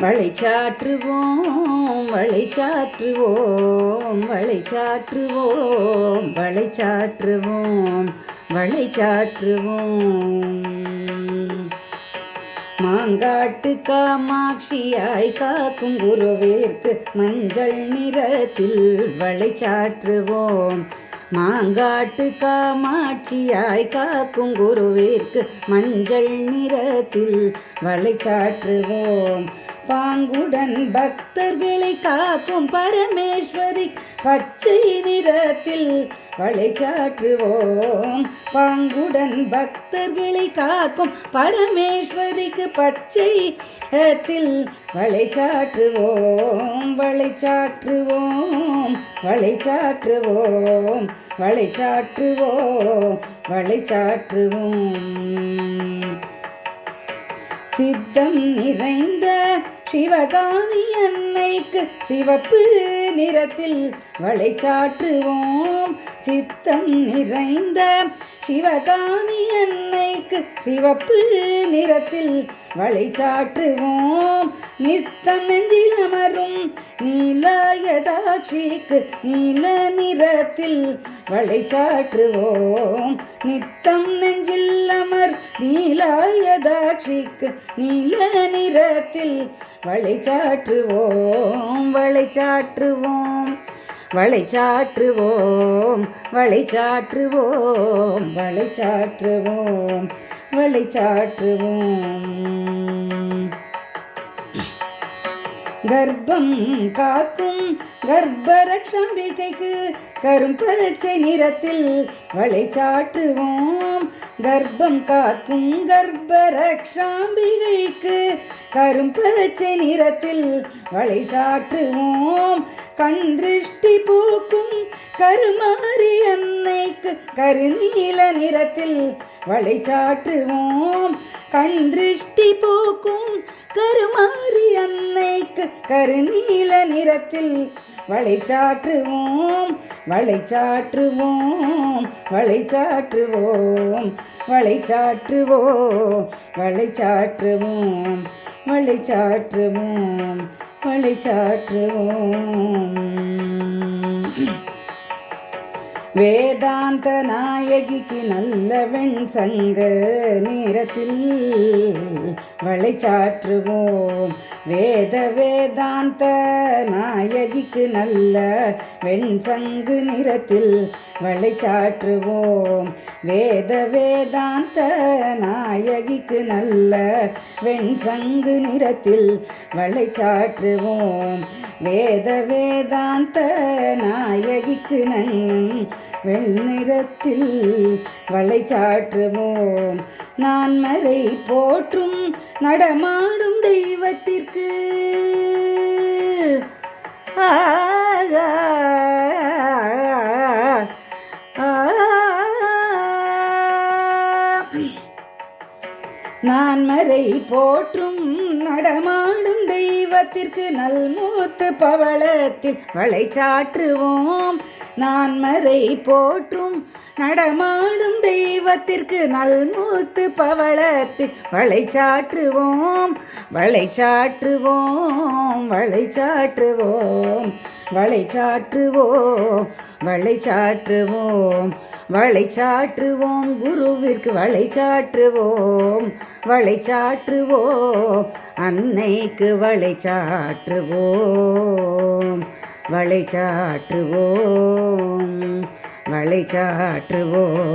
மழை சாற்றுவோம் மழை சாற்றுவோம் மழை சாற்றுவோம் மழை சாற்றுவோம் மழை சாற்றுவோம். மாங்காட்டு காமாட்சியாய் காக்கும் குருவிற்கு மஞ்சள் நிறத்தில் வளை சாற்றுவோம். மாங்காட்டு காமாட்சியாய் காக்கும் குருவிற்கு மஞ்சள் நிறத்தில் வளை சாற்றுவோம். பாங்குடன் பக்தர்களை காக்கும் பரமேஸ்வரி பச்சை நிறத்தில் வளைச்சாற்றுவோம் பாங்குடன் பக்தர்களை காக்கும் பரமேஸ்வரிக்கு பச்சை நிறத்தில் வளைச்சாற்றுவோம் வளைச்சாற்றுவோம் வளைச்சாற்றுவோம் வளைச்சாற்றுவோம் வளைச்சாற்றுவோம் சித்தம் நிறைந்த சிவகாமி அன்னைக்கு சிவப்பு நிறத்தில் வளை சாற்றுவோம் சித்தம் நிறைந்த சிவகாமி அன்னைக்கு சிவப்பு நிறத்தில் வளை சாற்றுவோம் நித்தம் நெஞ்சில் அமரும் நீலாயதாட்சிக்கு நீல நிறத்தில் வளை சாற்றுவோம் நித்தம் நெஞ்சில் அமர் நீலாயதாட்சிக்கு நீல நிறத்தில் வளைச்சாற்றுவோம் வளைச்சாற்றுவோம். வளைச்சாற்றுவோம் வளைச்சாற்றுவோம் வளைச்சாற்றுவோம் வளைச்சாற்றுவோம். கர்ப்பம் காக்கும் கர்ப்பரக்ஷம்பிகைக்கு கரும்பச்சை நிறத்தில் வளை சாட்டுவோம். கர்ப்பம் காக்கும் கர்ப்பரக்ஷாம்பிகைக்கு கரும்பச்சை நிறத்தில் வளைச்சாற்றுவோம் கண் திருஷ்டி போக்கும் கருமாறி அன்னைக்கு கருநீல நிறத்தில் வளைச்சாற்றுவோம் கண் திருஷ்டி போக்கும் கருமாறி அன்னைக்கு கருநீல நிறத்தில் வளைச்சாற்றுவோம் வளைச்சாற்றுவோம் வளைச்சாற்றுவோம் வளைச்சாற்றுவோம் வளைச்சாற்றுவோம் வளைச்சாற்றுவோம் வளைச்சாற்றுவோம். வேதாந்த நாயகிக்கு நல்ல வெண் சங்க நேரத்தில் வளைச்சாற்றுவோம் வேத வேதாந்த நாயகிக்கு நல்ல வெண் சங்கு நிறத்தில் வளைச்சாற்றுவோம் வேத வேதாந்த நாயகிக்கு நல்ல வெண் சங்கு நிறத்தில் வளைச்சாற்றுவோம் வேத வேதாந்த நாயகிக்கு நன்னும் வெண்ணிறத்தில் வளைச்சாற்றுவோம் நான் மறை போற்றும் நடமாடும் தெய்வத்திற்கு நான் மறை போற்றும் நடமாடும் தெய்வத்திற்கு நல்மூத்து பவளத்தில் வளைச்சாற்றுவோம். நான் மறை போற்றும் நடமாடும் தெய்வத்திற்கு நல்மூத்து பவளத்தில் வளை சாற்றுவோம் வளை சாற்றுவோம் வளை சாற்றுவோம் குருவிற்கு வளை சாற்றுவோம் வளை சாற்றுவோம் அன்னைக்கு வளை சாற்றுவோம் வளை சாற்றுவோம் வளை சாற்றுவோம்.